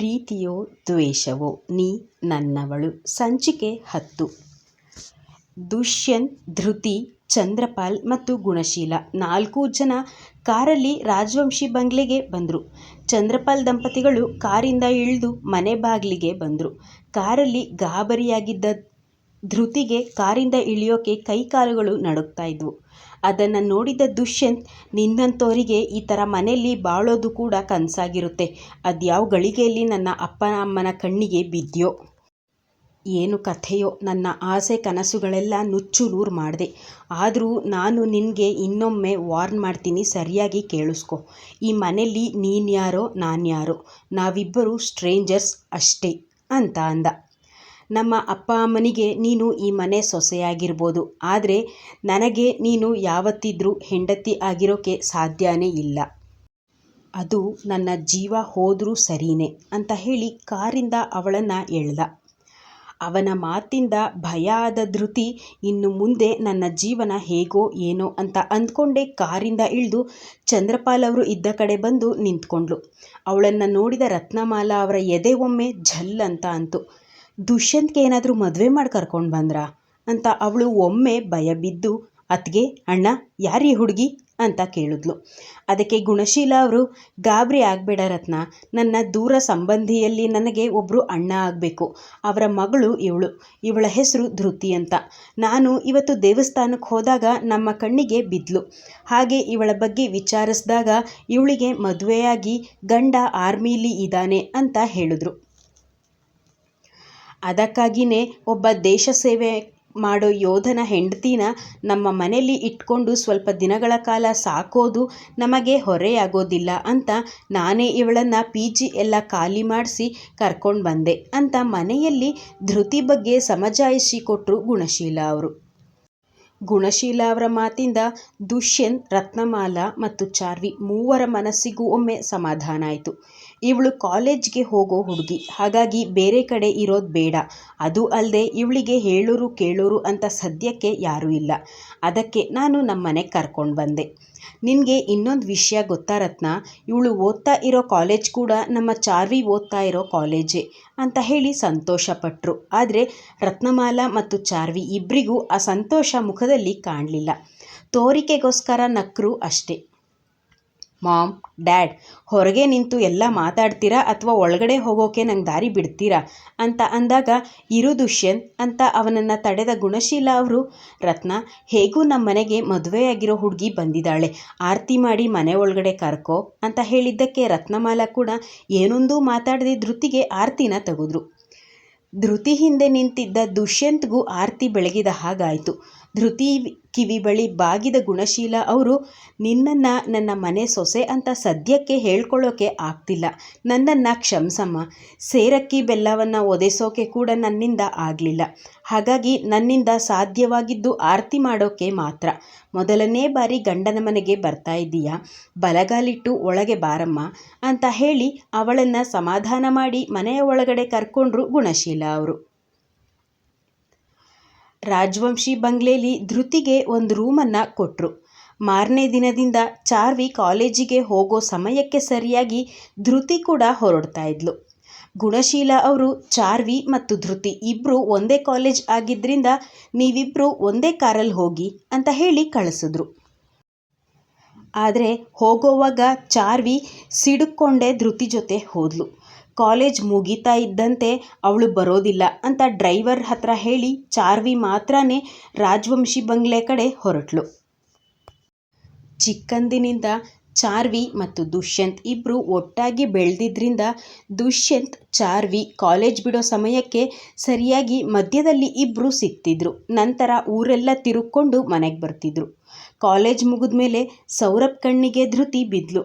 ಪ್ರೀತಿಯೋ ದ್ವೇಷವೋ ನೀ ನನ್ನವಳು. ಸಂಚಿಕೆ ಹತ್ತು. ದುಷ್ಯನ್, ಧೃತಿ, ಚಂದ್ರಪಾಲ್ ಮತ್ತು ಗುಣಶೀಲ ನಾಲ್ಕೂ ಜನ ಕಾರಲ್ಲಿ ರಾಜವಂಶಿ ಬಂಗ್ಲೆಗೆ ಬಂದರು. ಚಂದ್ರಪಾಲ್ ದಂಪತಿಗಳು ಕಾರಿಂದ ಇಳಿದು ಮನೆ ಬಾಗಿಲಿಗೆ ಬಂದರು. ಕಾರಲ್ಲಿ ಗಾಬರಿಯಾಗಿದ್ದ ಧೃತಿಗೆ ಕಾರಿಂದ ಇಳಿಯೋಕೆ ಕೈಕಾಲುಗಳು ನಡುಗ್ತಾ ಇದ್ವು. ಅದನ್ನು ನೋಡಿದ ದುಷ್ಯಂತ್ ನಿನ್ನಂಥವರಿಗೆ ಈ ಥರ ಮನೆಯಲ್ಲಿ ಬಾಳೋದು ಕೂಡ ಕನಸಾಗಿರುತ್ತೆ. ಅದು ಯಾವ ಗಳಿಗೆಯಲ್ಲಿ ನನ್ನ ಅಪ್ಪನ ಅಮ್ಮನ ಕಣ್ಣಿಗೆ ಬಿದ್ದೆಯೋ? ಏನು ಕಥೆಯೋ? ನನ್ನ ಆಸೆ ಕನಸುಗಳೆಲ್ಲ ನುಚ್ಚು ನೂರು ಮಾಡಿದೆ. ಆದರೂ ನಾನು ನಿನಗೆ ಇನ್ನೊಮ್ಮೆ ವಾರ್ನ್ ಮಾಡ್ತೀನಿ, ಸರಿಯಾಗಿ ಕೇಳಿಸ್ಕೊ. ಈ ಮನೆಯಲ್ಲಿ ನೀನ್ಯಾರೋ, ನಾನ್ಯಾರೋ? ನಾವಿಬ್ಬರು ಸ್ಟ್ರೇಂಜರ್ಸ್ ಅಷ್ಟೇ, ಅಂತ ಅಂದ. ನಮ್ಮ ಅಪ್ಪ ಅಮ್ಮನಿಗೆ ನೀನು ಈ ಮನೆ ಸೊಸೆಯಾಗಿರ್ಬೋದು. ಆದರೆ ನನಗೆ ನೀನು ಯಾವತ್ತಿದ್ರೂ ಹೆಂಡತಿ ಆಗಿರೋಕೆ ಸಾಧ್ಯನೇ ಇಲ್ಲ. ಅದು ನನ್ನ ಜೀವ ಹೋದರೂ ಸರಿನೇ ಅಂತ ಹೇಳಿ ಕಾರಿಂದ ಅವಳನ್ನು ಎಳ್ದ ಅವನ ಮಾತಿಂದ ಭಯ ಆದ ಧೃತಿ ಇನ್ನು ಮುಂದೆ ನನ್ನ ಜೀವನ ಹೇಗೋ ಏನೋ ಅಂತ ಅಂದ್ಕೊಂಡೇ ಕಾರಿಂದ ಇಳಿದು ಚಂದ್ರಪಾಲ್ ಅವರು ಇದ್ದ ಕಡೆ ಬಂದು ನಿಂತ್ಕೊಂಡ್ಳು. ಅವಳನ್ನು ನೋಡಿದ ರತ್ನಮಾಲಾ ಅವರ ಎದೆ ಒಮ್ಮೆ ಝಲ್ ಅಂತ ಅಂತು. ದುಷ್ಯಂತ್ಗೆ ಏನಾದರೂ ಮದುವೆ ಮಾಡಿ ಕರ್ಕೊಂಡು ಬಂದ್ರಾ? ಅಂತ ಅವಳು ಒಮ್ಮೆ ಭಯ ಬಿದ್ದು ಅತ್ಗೆ ಅಣ್ಣ, ಯಾರೀ ಹುಡುಗಿ? ಅಂತ ಕೇಳಿದ್ಲು. ಅದಕ್ಕೆ ಗುಣಶೀಲ ಅವರು, ಗಾಬರಿ ಆಗಬೇಡ ರತ್ನ, ನನ್ನ ದೂರ ಸಂಬಂಧಿಯಲ್ಲಿ ನನಗೆ ಒಬ್ಬರು ಅಣ್ಣ ಆಗಬೇಕು, ಅವರ ಮಗಳು ಇವಳು, ಇವಳ ಹೆಸರು ಧೃತಿ ಅಂತ. ನಾನು ಇವತ್ತು ದೇವಸ್ಥಾನಕ್ಕೆ ಹೋದಾಗ ನಮ್ಮ ಕಣ್ಣಿಗೆ ಬಿದ್ಲು. ಹಾಗೆ ಇವಳ ಬಗ್ಗೆ ವಿಚಾರಿಸಿದಾಗ, ಇವಳಿಗೆ ಮದುವೆಯಾಗಿ ಗಂಡ ಆರ್ಮೀಲಿ ಇದ್ದಾನೆ ಅಂತ ಹೇಳಿದ್ರು. ಅದಕ್ಕಾಗಿಯೇ ಒಬ್ಬ ದೇಶ ಸೇವೆ ಮಾಡೋ ಯೋಧನ ಹೆಂಡತಿನ ನಮ್ಮ ಮನೆಯಲ್ಲಿ ಇಟ್ಕೊಂಡು ಸ್ವಲ್ಪ ದಿನಗಳ ಕಾಲ ಸಾಕೋದು ನಮಗೆ ಹೊರೆಯಾಗೋದಿಲ್ಲ ಅಂತ ನಾನೇ ಇವಳನ್ನು ಪಿ ಜಿ ಎಲ್ಲ ಖಾಲಿ ಮಾಡಿಸಿ ಕರ್ಕೊಂಡು ಬಂದೆ ಅಂತ ಮನೆಯಲ್ಲಿ ಧೃತಿ ಬಗ್ಗೆ ಸಮಜಾಯಿಷಿ ಕೊಟ್ಟರು ಗುಣಶೀಲ ಅವರು. ಗುಣಶೀಲ ಅವರ ಮಾತಿಂದ ದುಷ್ಯಂತ್, ರತ್ನಮಾಲಾ ಮತ್ತು ಚಾರ್ವಿ ಮೂವರ ಮನಸ್ಸಿಗೂ ಒಮ್ಮೆ ಸಮಾಧಾನ ಆಯಿತು. ಇವಳು ಕಾಲೇಜ್ಗೆ ಹೋಗೋ ಹುಡುಗಿ. ಹಾಗಾಗಿ ಬೇರೆ ಕಡೆ ಇರೋದು ಬೇಡ. ಅದು ಅಲ್ಲದೆ ಇವಳಿಗೆ ಹೇಳೋರು ಕೇಳೋರು ಅಂತ ಸದ್ಯಕ್ಕೆ ಯಾರೂ ಇಲ್ಲ. ಅದಕ್ಕೆ ನಾನು ನಮ್ಮ ಮನೆಗೆ ಕರ್ಕೊಂಡು ಬಂದೆ. ನಿನಗೆ ಇನ್ನೊಂದು ವಿಷಯ ಗೊತ್ತಾ ರತ್ನ? ಇವಳು ಓದ್ತಾ ಇರೋ ಕಾಲೇಜ್ ಕೂಡ ನಮ್ಮ ಚಾರ್ವಿ ಓದ್ತಾ ಇರೋ ಕಾಲೇಜೇ. ಅಂತ ಹೇಳಿ ಸಂತೋಷಪಟ್ಟರು ಆದರೆ ರತ್ನಮಾಲಾ ಮತ್ತು ಚಾರ್ವಿ ಇಬ್ಬರಿಗೂ ಆ ಸಂತೋಷ ಮುಖದಲ್ಲಿ ಕಾಣಲಿಲ್ಲ. ತೋರಿಕೆಗೋಸ್ಕರ ನಕ್ಕರು ಅಷ್ಟೇ. ಮಾಮ್, ಡ್ಯಾಡ್, ಹೊರಗೆ ನಿಂತು ಎಲ್ಲ ಮಾತಾಡ್ತೀರಾ ಅಥವಾ ಒಳಗಡೆ ಹೋಗೋಕೆ ನಂಗೆ ದಾರಿ ಬಿಡ್ತೀರಾ? ಅಂತ ಅಂದಾಗ, ಇರು ದುಷ್ಯಂತ್ ಅಂತ ಅವನನ್ನು ತಡೆದ ಗುಣಶೀಲ ಅವರು, ರತ್ನ, ಹೇಗೂ ನಮ್ಮ ಮನೆಗೆ ಮದುವೆಯಾಗಿರೋ ಹುಡುಗಿ ಬಂದಿದ್ದಾಳೆ, ಆರತಿ ಮಾಡಿ ಮನೆ ಒಳಗಡೆ ಕರ್ಕೋ ಅಂತ ಹೇಳಿದ್ದಕ್ಕೆ ರತ್ನಮಾಲ ಕೂಡ ಏನೊಂದೂ ಮಾತಾಡದೆ ಧೃತಿಗೆ ಆರತಿನ ತೆಗೆದ್ರು. ಧೃತಿ ಹಿಂದೆ ನಿಂತಿದ್ದ ದುಷ್ಯಂತ್ಗೂ ಆರತಿ ಬೆಳಗಿದ ಹಾಗಾಯಿತು. ಧೃತಿ ಕಿವಿ ಬಳಿ ಬಾಗಿದ ಗುಣಶೀಲ ಅವರು, ನಿನ್ನನ್ನು ನನ್ನ ಮನೆ ಸೊಸೆ ಅಂತ ಸದ್ಯಕ್ಕೆ ಹೇಳ್ಕೊಳ್ಳೋಕೆ ಆಗ್ತಿಲ್ಲ. ನನ್ನನ್ನು ಕ್ಷಮಿಸಮ್ಮ. ಸೇರಕ್ಕಿ ಬೆಲ್ಲವನ್ನು ಒದೆಸೋಕೆ ಕೂಡ ನನ್ನಿಂದ ಆಗಲಿಲ್ಲ. ಹಾಗಾಗಿ ನನ್ನಿಂದ ಸಾಧ್ಯವಾಗಿದ್ದು ಆರತಿ ಮಾಡೋಕೆ ಮಾತ್ರ. ಮೊದಲನೇ ಬಾರಿ ಗಂಡನ ಮನೆಗೆ ಬರ್ತಾ ಇದ್ದೀಯಾ? ಬಲಗಾಲಿಟ್ಟು ಒಳಗೆ ಬಾರಮ್ಮ ಅಂತ ಹೇಳಿ ಅವಳನ್ನು ಸಮಾಧಾನ ಮಾಡಿ ಮನೆಯ ಒಳಗಡೆ ಕರ್ಕೊಂಡ್ರು ಗುಣಶೀಲ ಅವರು. ರಾಜವಂಶಿ ಬಂಗ್ಲೆಲಿ ಧೃತಿಗೆ ಒಂದು ರೂಮನ್ನು ಕೊಟ್ಟರು ಮಾರನೇ ದಿನದಿಂದ ಚಾರ್ವಿ ಕಾಲೇಜಿಗೆ ಹೋಗೋ ಸಮಯಕ್ಕೆ ಸರಿಯಾಗಿ ಧೃತಿ ಕೂಡ ಹೊರಡ್ತಾ ಇದ್ಲು. ಗುಣಶೀಲ ಅವರು, ಚಾರ್ವಿ ಮತ್ತು ಧೃತಿ ಇಬ್ಬರು ಒಂದೇ ಕಾಲೇಜ್ ಆಗಿದ್ದರಿಂದ ನೀವಿಬ್ಬರು ಒಂದೇ ಕಾರಲ್ಲಿ ಹೋಗಿ ಅಂತ ಹೇಳಿ ಕಳಿಸಿದ್ರು. ಆದರೆ ಹೋಗೋವಾಗ ಚಾರ್ವಿ ಸಿಡುಕೊಂಡೇ ಧೃತಿ ಜೊತೆ ಹೋದ್ಲು. ಕಾಲೇಜ್ ಮುಗೀತಾ ಇದ್ದಂತೆ ಅವಳು ಬರೋದಿಲ್ಲ ಅಂತ ಡ್ರೈವರ್ ಹತ್ರ ಹೇಳಿ ಚಾರ್ವಿ ಮಾತ್ರನೇ ರಾಜವಂಶಿ ಬಂಗ್ಲೆ ಕಡೆ ಹೊರಟ್ಲು. ಚಿಕ್ಕಂದಿನಿಂದ ಚಾರ್ವಿ ಮತ್ತು ದುಷ್ಯಂತ್ ಇಬ್ಬರು ಒಟ್ಟಾಗಿ ಬೆಳೆದಿದ್ದರಿಂದ ದುಷ್ಯಂತ್ ಚಾರ್ವಿ ಕಾಲೇಜ್ ಬಿಡೋ ಸಮಯಕ್ಕೆ ಸರಿಯಾಗಿ ಮಧ್ಯದಲ್ಲಿ ಇಬ್ಬರು ಸಿಗ್ತಿದ್ರು ನಂತರ ಊರೆಲ್ಲ ತಿರುಕೊಂಡು ಮನೆಗೆ ಬರ್ತಿದ್ರು. ಕಾಲೇಜ್ ಮುಗಿದ ಮೇಲೆ ಸೌರಭ್ ಕಣ್ಣಿಗೆ ಧೃತಿ ಬಿದ್ಲು.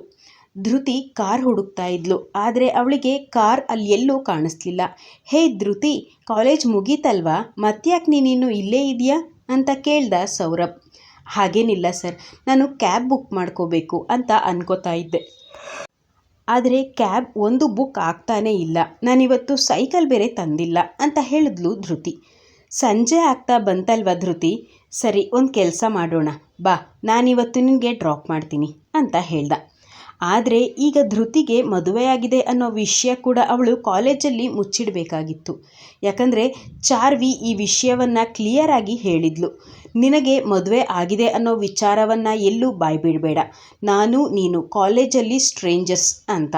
ಧೃತಿ ಕಾರ್ ಹುಡುಕ್ತಾ ಇದ್ಲು. ಆದರೆ ಅವಳಿಗೆ ಕಾರ್ ಅಲ್ಲಿ ಎಲ್ಲೂ ಕಾಣಿಸ್ಲಿಲ್ಲ. ಹೇ ಧೃತಿ ಕಾಲೇಜ್ ಮುಗೀತಲ್ವಾ? ಮತ್ತ್ಯಾಕೆ ನೀನಿನ್ನು ಇಲ್ಲೇ ಇದೆಯಾ? ಅಂತ ಕೇಳ್ದ ಸೌರಭ್. ಹಾಗೇನಿಲ್ಲ ಸರ್, ನಾನು ಕ್ಯಾಬ್ ಬುಕ್ ಮಾಡ್ಕೋಬೇಕು ಅಂತ ಅನ್ಕೋತಾ ಇದ್ದೆ. ಆದರೆ ಕ್ಯಾಬ್ ಒಂದು ಬುಕ್ ಆಗ್ತಾನೇ ಇಲ್ಲ. ನಾನಿವತ್ತು ಸೈಕಲ್ ಬೇರೆ ತಂದಿಲ್ಲ ಅಂತ ಹೇಳಿದ್ಲು ಧೃತಿ. ಸಂಜೆ ಆಗ್ತಾ ಬಂತಲ್ವ ಧೃತಿ? ಸರಿ, ಒಂದು ಕೆಲಸ ಮಾಡೋಣ. ಬಾ, ನಾನಿವತ್ತು ನಿನಗೆ ಡ್ರಾಪ್ ಮಾಡ್ತೀನಿ ಅಂತ ಹೇಳ್ದ. ಆದರೆ ಈಗ ಧೃತಿಗೆ ಮದುವೆಯಾಗಿದೆ ಅನ್ನೋ ವಿಷಯ ಕೂಡ ಅವಳು ಕಾಲೇಜಲ್ಲಿ ಮುಚ್ಚಿಡಬೇಕಾಗಿತ್ತು. ಯಾಕಂದರೆ ಚಾರ್ವಿ ಈ ವಿಷಯವನ್ನು ಕ್ಲಿಯರಾಗಿ ಹೇಳಿದ್ಲು. ನಿನಗೆ ಮದುವೆ ಆಗಿದೆ ಅನ್ನೋ ವಿಚಾರವನ್ನು ಎಲ್ಲೂ ಬಾಯ್ಬಿಡಬೇಡ. ನಾನು, ನೀನು ಕಾಲೇಜಲ್ಲಿ ಸ್ಟ್ರೇಂಜರ್ಸ್ ಅಂತ.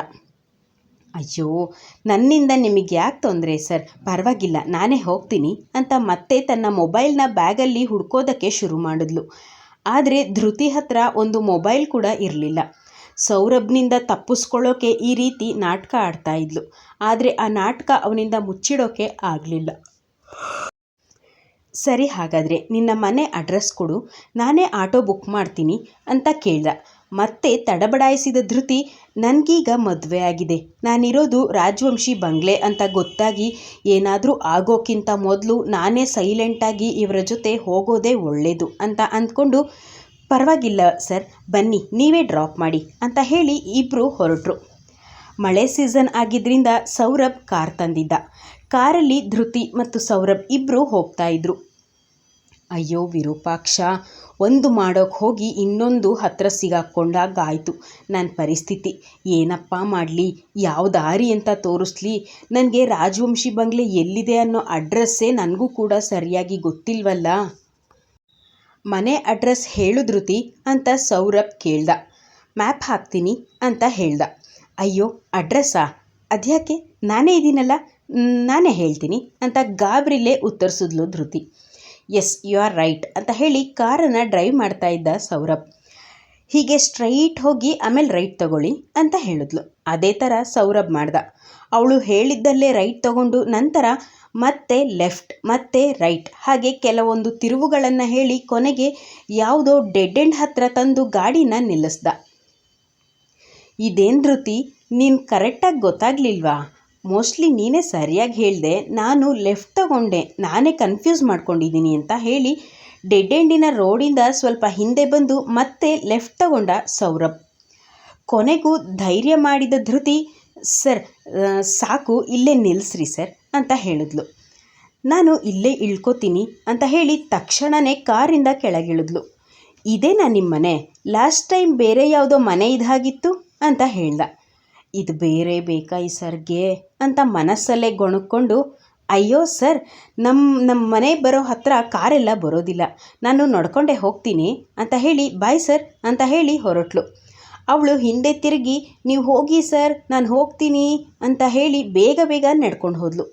ಅಯ್ಯೋ, ನನ್ನಿಂದ ನಿಮಗೆ ಯಾಕೆ ತೊಂದರೆ ಸರ್? ಪರವಾಗಿಲ್ಲ, ನಾನೇ ಹೋಗ್ತೀನಿ ಅಂತ ಮತ್ತೆ ತನ್ನ ಮೊಬೈಲ್ನ ಬ್ಯಾಗಲ್ಲಿ ಹುಡ್ಕೋದಕ್ಕೆ ಶುರು ಮಾಡಿದ್ಲು. ಆದರೆ ಧೃತಿ ಹತ್ರ ಒಂದು ಮೊಬೈಲ್ ಕೂಡ ಇರಲಿಲ್ಲ. ಸೌರಭ್ನಿಂದ ತಪ್ಪಿಸ್ಕೊಳ್ಳೋಕೆ ಈ ರೀತಿ ನಾಟಕ ಆಡ್ತಾ ಇದ್ಲು. ಆದರೆ ಆ ನಾಟಕ ಅವನಿಂದ ಮುಚ್ಚಿಡೋಕೆ ಆಗಲಿಲ್ಲ. ಸರಿ ಹಾಗಾದರೆ, ನಿನ್ನ ಮನೆ ಅಡ್ರೆಸ್ ಕೊಡು. ನಾನೇ ಆಟೋ ಬುಕ್ ಮಾಡ್ತೀನಿ ಅಂತ ಕೇಳ್ದ. ಮತ್ತೆ ತಡಬಡಾಯಿಸಿದ ಧೃತಿ, ನನಗೀಗ ಮದುವೆ ಆಗಿದೆ. ನಾನಿರೋದು ರಾಜವಂಶಿ ಬಂಗ್ಲೆ ಅಂತ ಗೊತ್ತಾಗಿ ಏನಾದರೂ ಆಗೋಕ್ಕಿಂತ ಮೊದಲು ನಾನೇ ಸೈಲೆಂಟಾಗಿ ಇವರ ಜೊತೆ ಹೋಗೋದೇ ಒಳ್ಳೆಯದು ಅಂತ ಅಂದ್ಕೊಂಡು ಪರವಾಗಿಲ್ಲ, ಸರ್. ಬನ್ನಿ, ನೀವೇ ಡ್ರಾಪ್ ಮಾಡಿ ಅಂತ ಹೇಳಿ ಇಬ್ಬರು ಹೊರಟರು. ಮಳೆ ಸೀಸನ್ ಆಗಿದ್ದರಿಂದ ಸೌರಭ್ ಕಾರ್ ತಂದಿದ್ದ. ಕಾರಲ್ಲಿ ಧೃತಿ ಮತ್ತು ಸೌರಭ್ ಇಬ್ಬರು ಹೋಗ್ತಾ ಇದ್ರು. ಅಯ್ಯೋ, ವಿರೂಪಾಕ್ಷ, ಒಂದು ಮಾಡೋಕ್ಕೆ ಹೋಗಿ ಇನ್ನೊಂದು ಹತ್ರ ಸಿಗಾಕ್ಕೊಂಡಾಗಾಯಿತು ನನ್ನ ಪರಿಸ್ಥಿತಿ. ಏನಪ್ಪ ಮಾಡಲಿ, ಯಾವ ದಾರಿ ಅಂತ ತೋರಿಸ್ಲಿ. ನನಗೆ ರಾಜವಂಶಿ ಬಂಗ್ಲೆ ಎಲ್ಲಿದೆ ಅನ್ನೋ ಅಡ್ರೆಸ್ಸೇ ನನಗೂ ಕೂಡ ಸರಿಯಾಗಿ ಗೊತ್ತಿಲ್ವಲ್ಲ. ಮನೆ ಅಡ್ರೆಸ್ ಹೇಳು ಧೃತಿ ಅಂತ ಸೌರಭ್ ಕೇಳ್ದ. ಮ್ಯಾಪ್ ಹಾಕ್ತೀನಿ ಅಂತ ಹೇಳ್ದ. ಅಯ್ಯೋ, ಅಡ್ರೆಸ್ಸಾ? ಅದ್ಯಾಕೆ? ನಾನೇ ಇದ್ದೀನಲ್ಲ ನಾನೇ ಹೇಳ್ತೀನಿ ಅಂತ ಗಾಬರಿಲೇ ಉತ್ತರಿಸಿದ್ಲು Dhriti. S, you are right ಅಂತ ಹೇಳಿ ಕಾರನ್ನು ಡ್ರೈವ್ ಮಾಡ್ತಾ ಇದ್ದ ಸೌರಭ್. ಹೀಗೆ ಸ್ಟ್ರೈಟ್ ಹೋಗಿ ಆಮೇಲೆ ರೈಟ್ ತಗೊಳ್ಳಿ ಅಂತ ಹೇಳಿದ್ಲು. ಅದೇ ಥರ ಸೌರಭ್ ಮಾಡ್ದ. ಅವಳು ಹೇಳಿದ್ದಲ್ಲೇ ರೈಟ್ ತಗೊಂಡು ನಂತರ ಮತ್ತೆ ಲೆಫ್ಟ್, ಮತ್ತೆ ರೈಟ್. ಹಾಗೆ ಕೆಲವೊಂದು ತಿರುವುಗಳನ್ನು ಹೇಳಿ ಕೊನೆಗೆ ಯಾವುದೋ ಡೆಡ್ ಎಂಡ್ ಹತ್ರ ತಂದು ಗಾಡಿನ ನಿಲ್ಲಿಸ್ದ. ಇದೇನು ಧೃತಿ, ನೀನು ಕರೆಕ್ಟಾಗಿ ಗೊತ್ತಾಗ್ಲಿಲ್ವಾ? ಮೋಸ್ಟ್ಲಿ ನೀನೇ ಸರಿಯಾಗಿ ಹೇಳಿದೆ, ನಾನು ಲೆಫ್ಟ್ ತಗೊಂಡೆ, ನಾನೇ ಕನ್ಫ್ಯೂಸ್ ಮಾಡ್ಕೊಂಡಿದ್ದೀನಿ ಅಂತ ಹೇಳಿ ಡೆಡ್ ಎಂಡಿನ ರೋಡಿಂದ ಸ್ವಲ್ಪ ಹಿಂದೆ ಬಂದು ಮತ್ತೆ ಲೆಫ್ಟ್ ತಗೊಂಡ ಸೌರಭ್. ಕೊನೆಗೂ ಧೈರ್ಯ ಮಾಡಿದ ಧೃತಿ ಸರ್ ಸಾಕು, ಇಲ್ಲೇ ನಿಲ್ಲಿಸ್ರಿ ಸರ್, ಅಂತ ಹೇಳಿದ್ಲು. ನಾನು ಇಲ್ಲೇ ಇಳ್ಕೋತೀನಿ ಅಂತ ಹೇಳಿ ತಕ್ಷಣವೇ ಕಾರಿಂದ ಕೆಳಗಿಳಿದ್ಲು. ಇದೇನಾ ನಿಮ್ಮ ಮನೆ ಲಾಸ್ಟ್ ಟೈಮ್ ಬೇರೆ ಯಾವುದೋ ಮನೆ ಇದಾಗಿತ್ತು ಅಂತ ಹೇಳ್ದ. ಇದು ಬೇರೆ ಬೇಕಾ ಈ ಸರ್ಗೆ? ಅಂತ ಮನಸ್ಸಲ್ಲೇ ಗೊಣಕ್ಕೊಂಡು ಅಯ್ಯೋ ಸರ್ ನಮ್ಮ ನಮ್ಮ ಮನೆ ಬರೋ ಹತ್ರ ಕಾರೆಲ್ಲ ಬರೋದಿಲ್ಲ. ನಾನು ನಡ್ಕೊಂಡೇ ಹೋಗ್ತೀನಿ ಅಂತ ಹೇಳಿ, ಬಾಯ್ ಸರ್, ಅಂತ ಹೇಳಿ ಹೊರಟ್ಲು. ಅವಳು ಹಿಂದೆ ತಿರುಗಿ, ನೀವು ಹೋಗಿ ಸರ್, ನಾನು ಹೋಗ್ತೀನಿ ಅಂತ ಹೇಳಿ ಬೇಗ ಬೇಗ ನಡ್ಕೊಂಡು ಹೋದ್ಲು.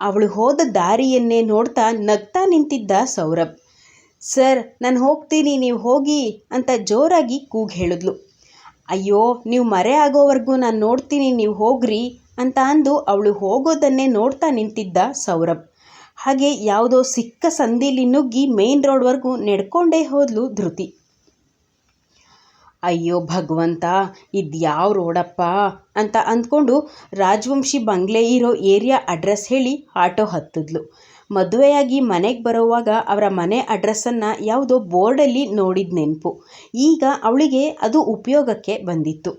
ಅವಳು ಹೋದ ದಾರಿಯನ್ನೇ ನೋಡ್ತಾ ನಗ್ತಾ ನಿಂತಿದ್ದ ಸೌರಭ್. ಸರ್, ನಾನು ಹೋಗ್ತೀನಿ, ನೀವು ಹೋಗಿ ಅಂತ ಜೋರಾಗಿ ಕೂಗಿ ಹೇಳಿದ್ಲು. ಅಯ್ಯೋ, ನೀವು ಮರೆ ಆಗೋವರೆಗೂ ನಾನು ನೋಡ್ತೀನಿ, ನೀವು ಹೋಗ್ರಿ ಅಂತ ಅಂದು ಅವಳು ಹೋಗೋದನ್ನೇ ನೋಡ್ತಾ ನಿಂತಿದ್ದ ಸೌರಭ್. ಹಾಗೆ ಯಾವುದೋ ಸಿಕ್ಕ ಸಂದಿಲಿ ನುಗ್ಗಿ ಮೇನ್ ರೋಡ್ವರೆಗೂ ನಡ್ಕೊಂಡೇ ಹೋದ್ಲು ಧೃತಿ. ಅಯ್ಯೋ ಭಗವಂತ ಇದು ಯಾವ ರೋಡಪ್ಪ? ಅಂತ ಅಂದ್ಕೊಂಡು ರಾಜವಂಶಿ ಬಂಗ್ಲೆ ಇರೋ ಏರಿಯಾ ಅಡ್ರೆಸ್ ಹೇಳಿ ಆಟೋ ಹತ್ತಿದ್ಲು. ಮದುವೆಯಾಗಿ ಮನೆಗೆ ಬರೋವಾಗ ಅವರ ಮನೆ ಅಡ್ರೆಸ್ಸನ್ನು ಯಾವುದೋ ಬೋರ್ಡಲ್ಲಿ ನೋಡಿದ ನೆನಪು. ಈಗ ಅವಳಿಗೆ ಅದು ಉಪಯೋಗಕ್ಕೆ ಬಂದಿತ್ತು.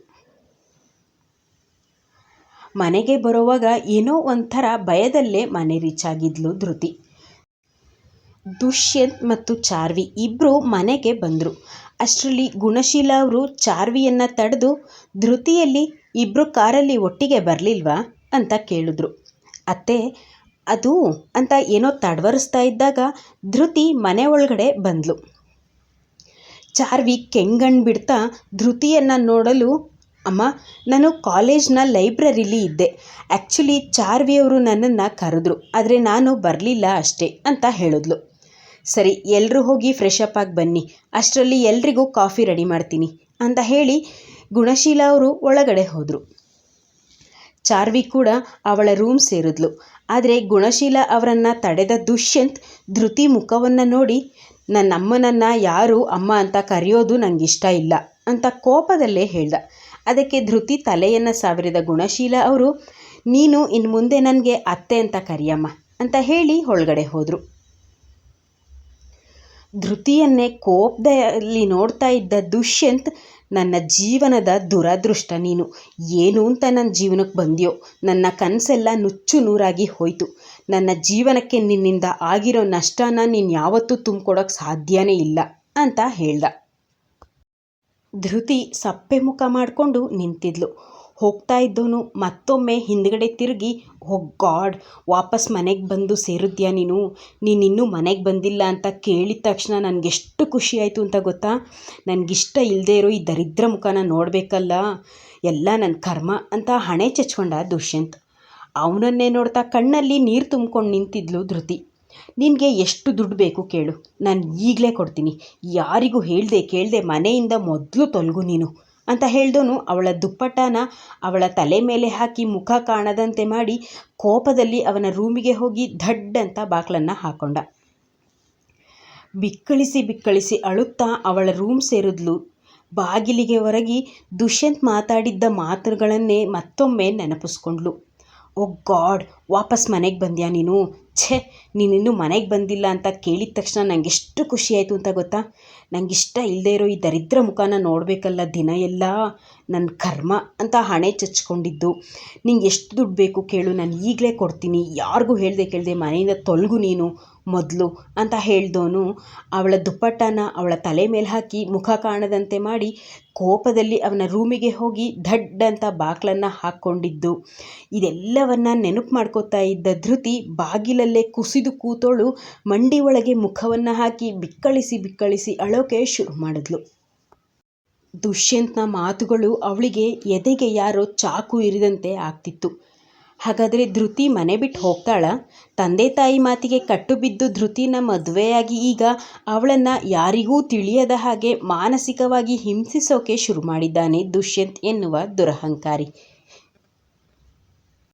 ಮನೆಗೆ ಬರೋವಾಗ ಏನೋ ಒಂಥರ ಭಯದಲ್ಲೇ ಮನೆ ರೀಚ್ ಆಗಿದ್ಲು ಧೃತಿ. ದುಷ್ಯಂತ್ ಮತ್ತು ಚಾರ್ವಿ ಇಬ್ಬರು ಮನೆಗೆ ಬಂದರು. ಅಷ್ಟರಲ್ಲಿ ಗುಣಶೀಲ ಅವರು ಚಾರ್ವಿಯನ್ನು ತಡೆದು ಧೃತಿಯಲ್ಲಿ ಇಬ್ಬರು ಕಾರಲ್ಲಿ ಒಟ್ಟಿಗೆ ಬರಲಿಲ್ವಾ ಅಂತ ಕೇಳಿದ್ರು. ಅತ್ತೆ, ಅದು ಅಂತ ಏನೋ ತಡವರಿಸ್ತಾ ಇದ್ದಾಗ ಧೃತಿ ಮನೆ ಒಳಗಡೆ ಬಂದ್ಲು. ಚಾರ್ವಿ ಕೆಂಗಣ್ಣು ಬಿಡ್ತಾ ಧೃತಿಯನ್ನು ನೋಡಲು, ಅಮ್ಮ, ನಾನು ಕಾಲೇಜ್ನ ಲೈಬ್ರರಿಲಿ ಇದ್ದೆ. ಆ್ಯಕ್ಚುಲಿ ಚಾರ್ವಿಯವರು ನನ್ನನ್ನು ಕರೆದ್ರು, ಆದರೆ ನಾನು ಬರಲಿಲ್ಲ ಅಷ್ಟೇ, ಅಂತ ಹೇಳಿದ್ಲು. ಸರಿ ಎಲ್ಲರೂ ಹೋಗಿ ಫ್ರೆಶ್ ಅಪ್ ಆಗಿ ಬನ್ನಿ. ಅಷ್ಟರಲ್ಲಿ ಎಲ್ರಿಗೂ ಕಾಫಿ ರೆಡಿ ಮಾಡ್ತೀನಿ ಅಂತ ಹೇಳಿ ಗುಣಶೀಲ ಅವರು ಒಳಗಡೆ ಹೋದರು. ಚಾರ್ವಿ ಕೂಡ ಅವಳ ರೂಮ್ ಸೇರಿದ್ಲು. ಆದರೆ ಗುಣಶೀಲ ಅವರನ್ನು ತಡೆದ ದುಷ್ಯಂತ್ ಧೃತಿ ಮುಖವನ್ನು ನೋಡಿ ನನ್ನ ಅಮ್ಮನನ್ನು ಯಾರು ಅಮ್ಮ ಅಂತ ಕರೆಯೋದು ನನಗಿಷ್ಟ ಇಲ್ಲ ಅಂತ ಕೋಪದಲ್ಲೇ ಹೇಳ್ದ. ಅದಕ್ಕೆ ಧೃತಿ ತಲೆಯನ್ನು ಸಾವಿರದ ಗುಣಶೀಲ ಅವರು, ನೀನು ಇನ್ನು ಮುಂದೆ ನನಗೆ ಅತ್ತೆ ಅಂತ ಕರಿಯಮ್ಮ ಅಂತ ಹೇಳಿ ಒಳಗಡೆ ಹೋದರು. ಧೃತಿಯನ್ನೇ ಕೋಪದಲ್ಲಿ ನೋಡ್ತಾ ಇದ್ದ ದುಷ್ಯಂತ್, ನನ್ನ ಜೀವನದ ದುರದೃಷ್ಟ ನೀನು. ಏನು ಅಂತ ನನ್ನ ಜೀವನಕ್ಕೆ ಬಂದ್ಯೋ? ನನ್ನ ಕನಸೆಲ್ಲ ನುಚ್ಚು ನೂರಾಗಿ ಹೋಯಿತು. ನನ್ನ ಜೀವನಕ್ಕೆ ನಿನ್ನಿಂದ ಆಗಿರೋ ನಷ್ಟನ ನೀನು ಯಾವತ್ತೂ ತುಂಬಿಕೊಡೋಕ್ಕೆ ಸಾಧ್ಯನೇ ಇಲ್ಲ ಅಂತ ಹೇಳ್ದ. ಧೃತಿ ಸಪ್ಪೆ ಮುಖ ಮಾಡಿಕೊಂಡು ನಿಂತಿದ್ಲು. ಹೋಗ್ತಾ ಇದ್ದವನು ಮತ್ತೊಮ್ಮೆ ಹಿಂದ್ಗಡೆ ತಿರುಗಿ, ಓ ಗಾಡ್, ವಾಪಸ್ ಮನೆಗೆ ಬಂದು ಸೇರಿದ್ಯಾ ನೀನು? ನೀನಿನ್ನೂ ಮನೆಗೆ ಬಂದಿಲ್ಲ ಅಂತ ಕೇಳಿದ ತಕ್ಷಣ ನನಗೆಷ್ಟು ಖುಷಿ ಆಯಿತು ಅಂತ ಗೊತ್ತಾ? ನನಗಿಷ್ಟ ಇಲ್ಲದೆ ಇರೋ ಈ ದರಿದ್ರ ಮುಖನ ನೋಡಬೇಕಲ್ಲ? ಎಲ್ಲ ನನ್ನ ಕರ್ಮ ಅಂತ ಹಣೆ ಚಚ್ಕೊಂಡ ದುಷ್ಯಂತ್. ಅವನನ್ನೇ ನೋಡ್ತಾ ಕಣ್ಣಲ್ಲಿ ನೀರು ತುಂಬ್ಕೊಂಡು ನಿಂತಿದ್ಲು ಧೃತಿ. ನಿನಗೆ ಎಷ್ಟು ದುಡ್ಡು ಬೇಕು ಕೇಳು. ನಾನು ಈಗಲೇ ಕೊಡ್ತೀನಿ. ಯಾರಿಗೂ ಹೇಳ್ದೆ ಕೇಳದೆ ಮನೆಯಿಂದ ಮೊದಲು ತೊಲಗು ನೀನು. ಅಂತ ಹೇಳ್ದವನು ಅವಳ ದುಪ್ಪಟ್ಟನ ಅವಳ ತಲೆ ಮೇಲೆ ಹಾಕಿ ಮುಖ ಕಾಣದಂತೆ ಮಾಡಿ ಕೋಪದಲ್ಲಿ ಅವನ ರೂಮಿಗೆ ಹೋಗಿ ಧಡ್ ಅಂತ ಬಾಕ್ಲನ್ನು ಹಾಕೊಂಡ. ಬಿಕ್ಕಳಿಸಿ ಬಿಕ್ಕಳಿಸಿ ಅಳುತ್ತಾ ಅವಳ ರೂಮ್ ಸೇರಿದ್ಲು. ಬಾಗಿಲಿಗೆ ಹೊರಗಿ ದುಷ್ಯಂತ್ ಮಾತಾಡಿದ್ದ ಮಾತುಗಳನ್ನೇ ಮತ್ತೊಮ್ಮೆ ನೆನಪಿಸ್ಕೊಂಡ್ಲು. ಓ ಗಾಡ್, ವಾಪಸ್ ಮನೆಗೆ ಬಂದ್ಯಾ ನೀನು? ಛೇ, ನೀನಿನ್ನೂ ಮನೆಗೆ ಬಂದಿಲ್ಲ ಅಂತ ಕೇಳಿದ ತಕ್ಷಣ ನನಗೆ ಎಷ್ಟು ಖುಷಿ ಆಯಿತು ಅಂತ ಗೊತ್ತಾ? ನನಗಿಷ್ಟ ಇಲ್ಲದೆ ಇರೋ ಈ ದರಿದ್ರ ಮುಖನ ನೋಡಬೇಕಲ್ಲ ದಿನ ಎಲ್ಲ. ನನ್ನ ಕರ್ಮ ಅಂತ ಹಣೆ ಚಚ್ಕೊಂಡಿದ್ದು. ನಿಂಗೆ ಎಷ್ಟು ದುಡ್ಡು ಬೇಕು ಕೇಳು, ನಾನು ಈಗಲೇ ಕೊಡ್ತೀನಿ. ಯಾರಿಗೂ ಹೇಳದೆ ಕೇಳದೆ ಮನೆಯಿಂದ ತೊಲಗು ನೀನು ಮೊದಲು ಅಂತ ಹೇಳ್ದವನು ಅವಳ ದುಪ್ಪಟ್ಟನ ಅವಳ ತಲೆ ಮೇಲೆ ಹಾಕಿ ಮುಖ ಕಾಣದಂತೆ ಮಾಡಿ ಕೋಪದಲ್ಲಿ ಅವನ ರೂಮಿಗೆ ಹೋಗಿ ಧಡ್ ಅಂತ ಬಾಕ್ಲನ್ನು ಹಾಕ್ಕೊಂಡಿದ್ದು. ಇದೆಲ್ಲವನ್ನ ನೆನಪು ಮಾಡ್ಕೋತಾ ಇದ್ದ ಧೃತಿ ಬಾಗಿಲಲ್ಲೇ ಕುಸಿದು ಕೂತೋಳು. ಮಂಡಿ ಒಳಗೆ ಮುಖವನ್ನು ಹಾಕಿ ಬಿಕ್ಕಳಿಸಿ ಬಿಕ್ಕಳಿಸಿ ಅಳೋಕೆ ಶುರು ಮಾಡಿದ್ಲು. ದುಷ್ಯಂತ್ನ ಮಾತುಗಳು ಅವಳಿಗೆ ಎದೆಗೆ ಯಾರೋ ಚಾಕು ಇರಿದಂತೆ ಆಗ್ತಿತ್ತು. ಹಾಗಾದರೆ ಧೃತಿ ಮನೆ ಬಿಟ್ಟು ಹೋಗ್ತಾಳ? ತಂದೆ ತಾಯಿ ಮಾತಿಗೆ ಕಟ್ಟು ಬಿದ್ದು ಧೃತಿನ ಮದುವೆಯಾಗಿ ಈಗ ಅವಳನ್ನು ಯಾರಿಗೂ ತಿಳಿಯದ ಹಾಗೆ ಮಾನಸಿಕವಾಗಿ ಹಿಂಸಿಸೋಕೆ ಶುರು ಮಾಡಿದ್ದಾನೆ ದುಷ್ಯಂತ್ ಎನ್ನುವ ದುರಹಂಕಾರಿ.